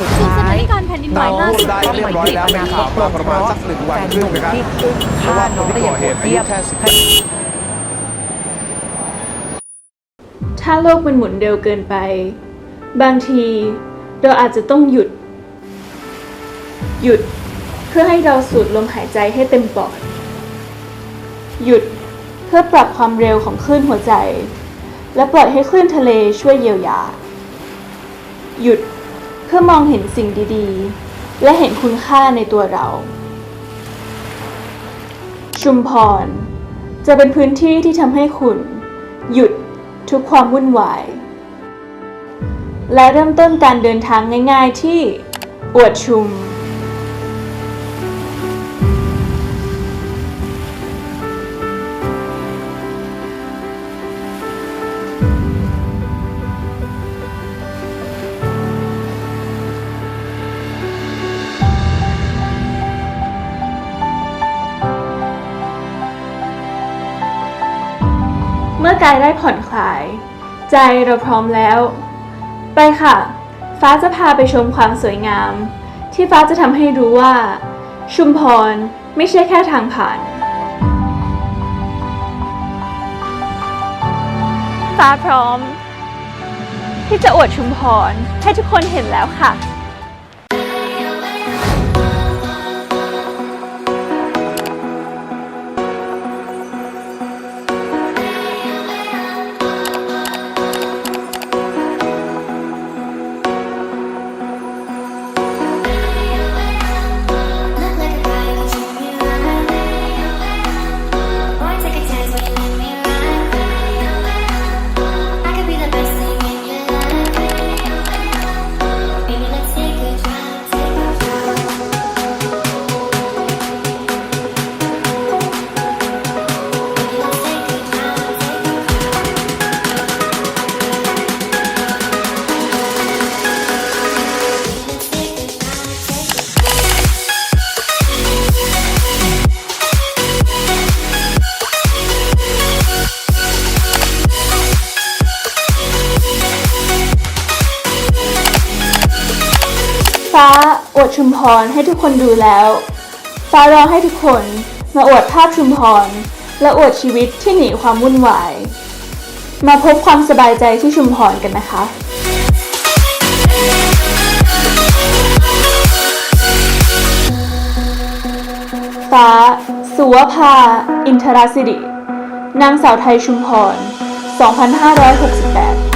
สุดท้ายนการแผ่นดินไหวล่าสุดได้เรียบร้อยแล้วเป็นข่าวมาประมาณสักหนึ่งวันครึ่งนะครับที่เพราะว่าคนงที่ก่อเหตุอาเยี่ยุแค่สิบถ้าโลกมันหมุนเร็วเกินไป บางที เราอาจจะต้องหยุด หยุดเพื่อให้เราสูดลมหายใจให้เต็มปอด หยุดเพื่อปรับความเร็วของคลื่นหัวใจ และปล่อยให้คลื่นทะเลช่วยเยียวยา หยุด เพื่อมองเห็นสิ่งดีๆ และเห็นคุณค่าในตัวเรา ชุมพร จะเป็นพื้นที่ที่ทำให้คุณ หยุดทุกความวุ่นวาย และเริ่มต้นการเดินทางง่าย ๆที่อวดชุม มื่อกายได้ผ่อนคลาย ใจเราพร้อมแล้ว ไปค่ะ ฟ้าจะพาไปชมความสวยงาม ที่ฟ้าจะทำให้รู้ว่า ชุมพรไม่ใช่แค่ทางผ่าน ฟ้าพร้อม ที่จะอวดชุมพรให้ทุกคนเห็นแล้วค่ะ ฟ้าอวดชุมพรให้ทุกคนดูแล้ว ฟ้ารอให้ทุกคนมาอวดภาพชุมพร และอวดชีวิตที่หนีความวุ่นวาย มาพบความสบายใจที่ชุมพรกันนะคะฟ้า สุวภา อินทราสิริ นางสาวไทยชุมพร 2568